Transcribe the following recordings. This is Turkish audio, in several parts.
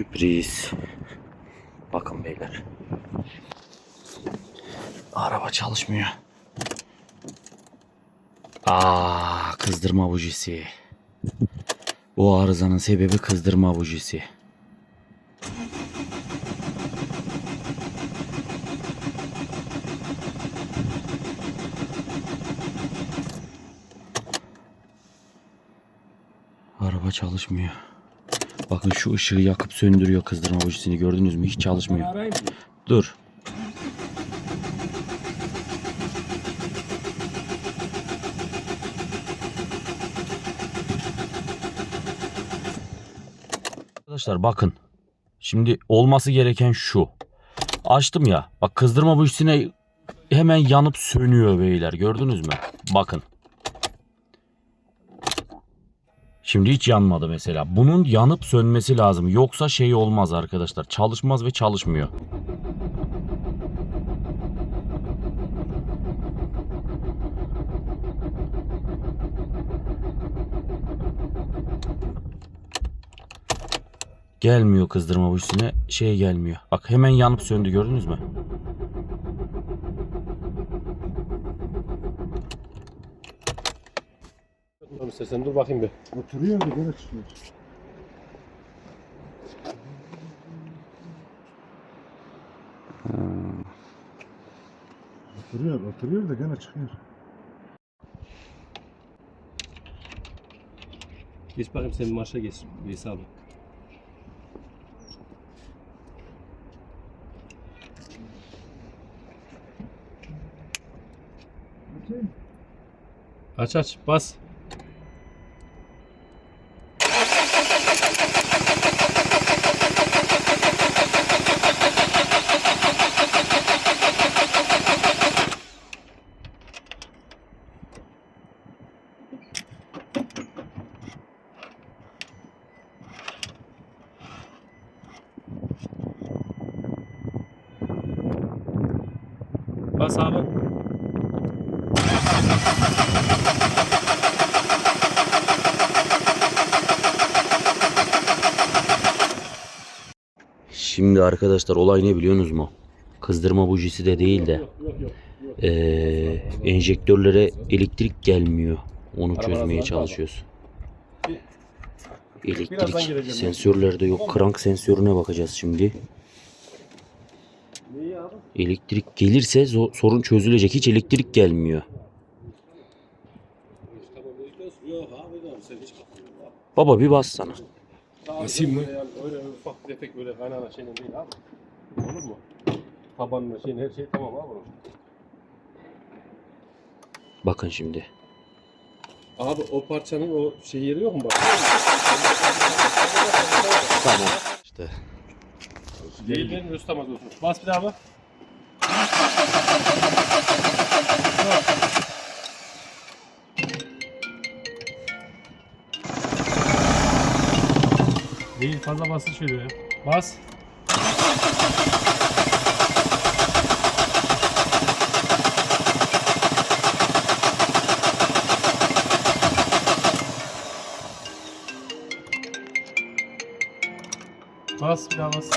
Sürpriz. Bakın beyler. Araba çalışmıyor. Aa, kızdırma bujisi. Bu arızanın sebebi kızdırma bujisi. Araba çalışmıyor. Bakın şu ışığı yakıp söndürüyor kızdırma bujisini gördünüz mü? Hiç çalışmıyor. Dur. Arkadaşlar bakın. Şimdi olması gereken şu. Açtım ya. Bak kızdırma bujisine hemen yanıp sönüyor beyler. Gördünüz mü? Bakın. Şimdi hiç yanmadı mesela. Bunun yanıp sönmesi lazım. Yoksa şey olmaz arkadaşlar. Çalışmaz ve çalışmıyor. Gelmiyor kızdırma bu üstüne. Şey gelmiyor. Bak hemen yanıp söndü gördünüz mü? Tamam istersen dur bakayım bir. Oturuyor da gene çıkıyor. Oturuyor, oturuyor da gene çıkıyor. Geç bakayım sen bir marşa geç. Bir hesabı. Aç aç bas. Bas abi. Şimdi arkadaşlar olay ne biliyorsunuz mu? Kızdırma bujisi de değil de eee, enjektörlere elektrik gelmiyor. Onu çözmeye çalışıyoruz. Elektrik sensörlerde yok. Krank sensörüne bakacağız şimdi. Neyi abi? Elektrik gelirse sorun çözülecek. Hiç elektrik gelmiyor. Baba bir bas sana. Basayım mı? Öyle ufak tefek böyle kaynana şeyle değil abi. Olur mu? Tabanla şeyin her şey tamam abi. Bakın şimdi. Abi o parçanın o şey yeri yok mu bak? Tamam. İşte Değil benim üst tamaz olsun. Bas bir daha bak. Değil fazla basınç veriyor ya. Bas. Bas bir daha bas.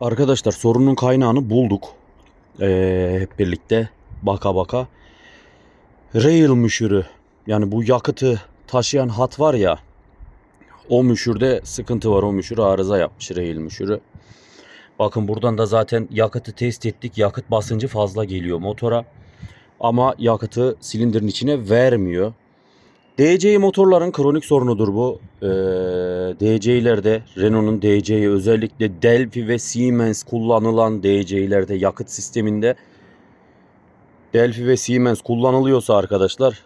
Arkadaşlar sorunun kaynağını bulduk. Ee, hep birlikte baka baka. Rail müşürü yani bu yakıtı taşıyan hat var ya o müşürde sıkıntı var. O müşür arıza yapmış rail müşürü. Bakın buradan da zaten yakıtı test ettik. Yakıt basıncı fazla geliyor motora. Ama yakıtı silindirin içine vermiyor. DCI motorların kronik sorunudur bu. Ee, DCI'lerde Renault'un DCI özellikle Delphi ve Siemens kullanılan DCI'lerde yakıt sisteminde Delphi ve Siemens kullanılıyorsa arkadaşlar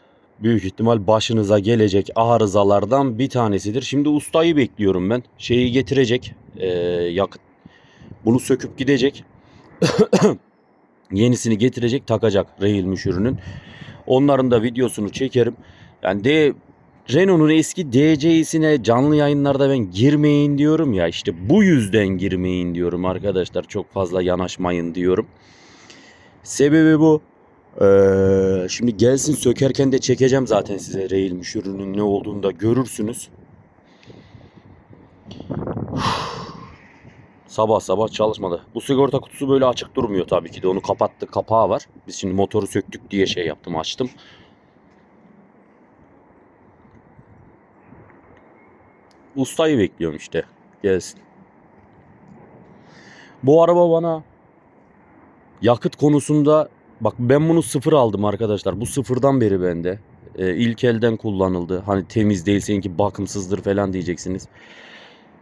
büyük ihtimal başınıza gelecek arızalardan bir tanesidir. Şimdi ustayı bekliyorum ben. Şeyi getirecek. ee, yakıt bunu söküp gidecek. Yenisini getirecek takacak rail müşürünün. Onların da videosunu çekerim. Yani de Renault'un eski DC'sine canlı yayınlarda ben girmeyin diyorum ya işte bu yüzden girmeyin diyorum arkadaşlar çok fazla yanaşmayın diyorum. Sebebi bu. Ee, şimdi gelsin sökerken de çekeceğim zaten size rail müşürünün ne olduğunu da görürsünüz. Sabah sabah çalışmadı. Bu sigorta kutusu böyle açık durmuyor tabii ki de. Onu kapattı. Kapağı var. Biz şimdi motoru söktük diye şey yaptım açtım. Ustayı bekliyorum işte. Gelsin. Bu araba bana yakıt konusunda bak ben bunu sıfır aldım arkadaşlar. Bu sıfırdan beri bende. Ee, ilk elden kullanıldı. Hani temiz değil seninki bakımsızdır falan diyeceksiniz.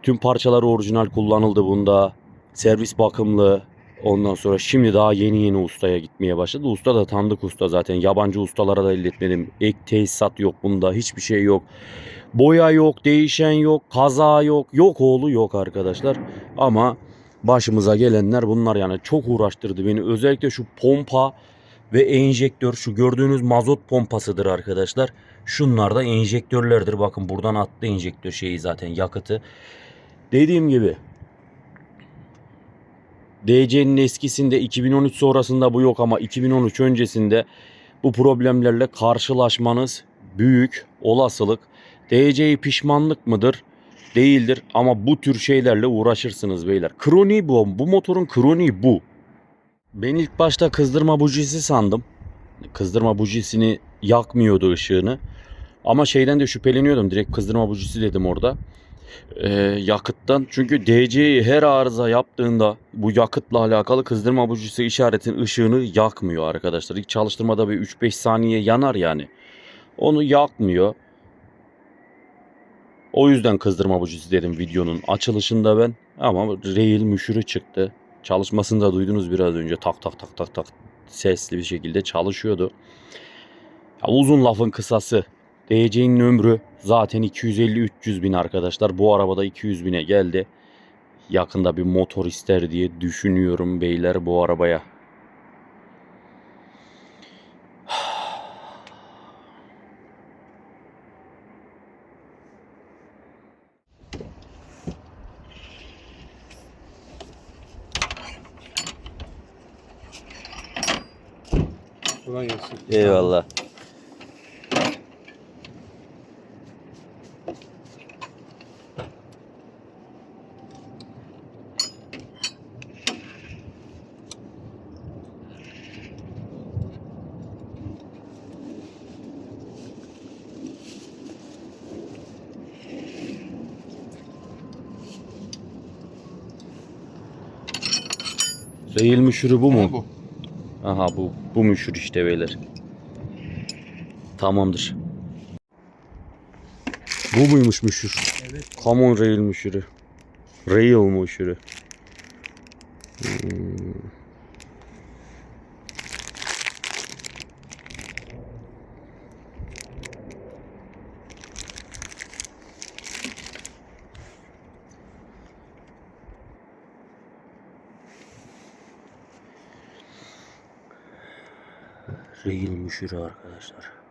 Tüm parçaları orijinal kullanıldı bunda. Servis bakımlı. Ondan sonra şimdi daha yeni yeni ustaya gitmeye başladı. Usta da tanıdık usta zaten. Yabancı ustalara da elletmedim. Ek tesisat yok bunda. Hiçbir şey yok. Boya yok, değişen yok, kaza yok. Yok oğlu yok arkadaşlar. Ama başımıza gelenler bunlar yani çok uğraştırdı beni. Özellikle şu pompa ve enjektör şu gördüğünüz mazot pompasıdır arkadaşlar. Şunlar da enjektörlerdir. Bakın buradan attı enjektör şeyi zaten yakıtı. Dediğim gibi DC'nin eskisinde 2013 sonrasında bu yok ama 2013 öncesinde bu problemlerle karşılaşmanız büyük olasılık. DC'yi pişmanlık mıdır? Değildir ama bu tür şeylerle uğraşırsınız beyler. Kroniği bu. Bu motorun kroniği bu. Ben ilk başta kızdırma bujisi sandım. Kızdırma bujisini yakmıyordu ışığını. Ama şeyden de şüpheleniyordum. Direkt kızdırma bujisi dedim orada. Ee, yakıttan. Çünkü DC'yi her arıza yaptığında bu yakıtla alakalı kızdırma bujisi işaretin ışığını yakmıyor arkadaşlar. İlk çalıştırmada bir 3-5 saniye yanar yani. Onu yakmıyor. O yüzden kızdırma bujisi dedim videonun açılışında ben. Ama rail müşürü çıktı. Çalışmasını da duydunuz biraz önce. Tak tak tak tak tak sesli bir şekilde çalışıyordu. Ya uzun lafın kısası. DC'nin ömrü zaten 250-300 bin arkadaşlar. Bu arabada 200 bine geldi. Yakında bir motor ister diye düşünüyorum beyler bu arabaya. Kolay gelsin. Eyvallah. Rail müşürü bu mu? Bu. Aha bu bu müşür işte beyler. Tamamdır. Bu muymuş müşür? Evet. Common rail müşürü. Rail müşürü. Hmm. Rail müşürü arkadaşlar.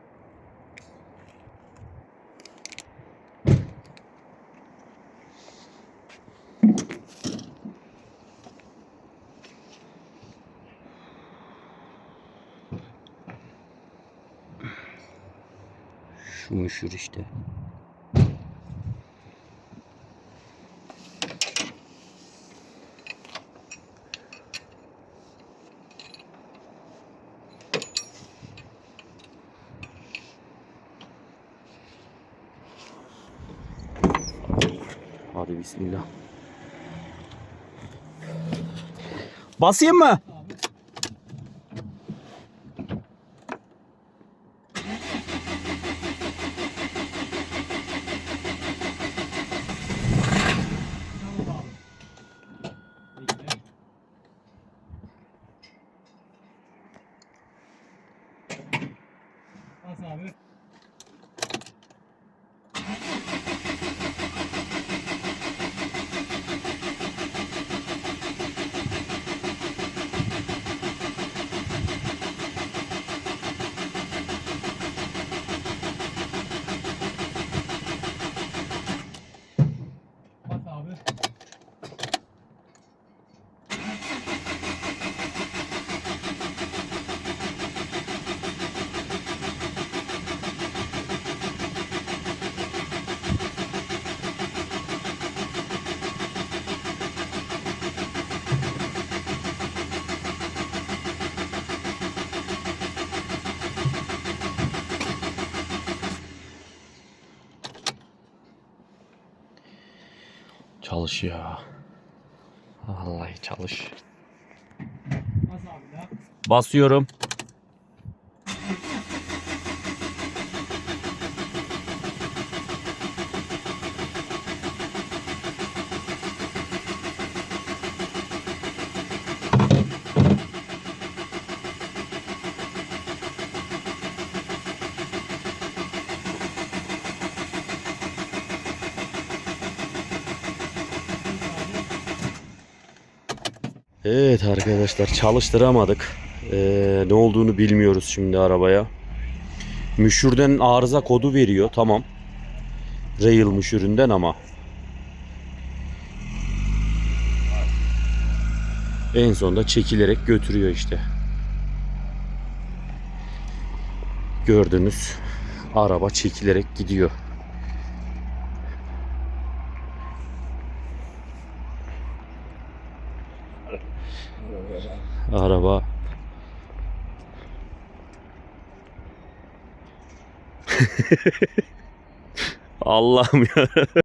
Şu işte. Hadi bismillah. Basayım mı? Bas abi. Çalış ya. Vallahi çalış. Basıyorum. Evet arkadaşlar çalıştıramadık. Ee, ne olduğunu bilmiyoruz şimdi arabaya. Müşürden arıza kodu veriyor tamam. Rail müşüründen ama. En sonunda çekilerek götürüyor işte. Gördünüz. Araba çekilerek gidiyor. Araba Allah'ım ya.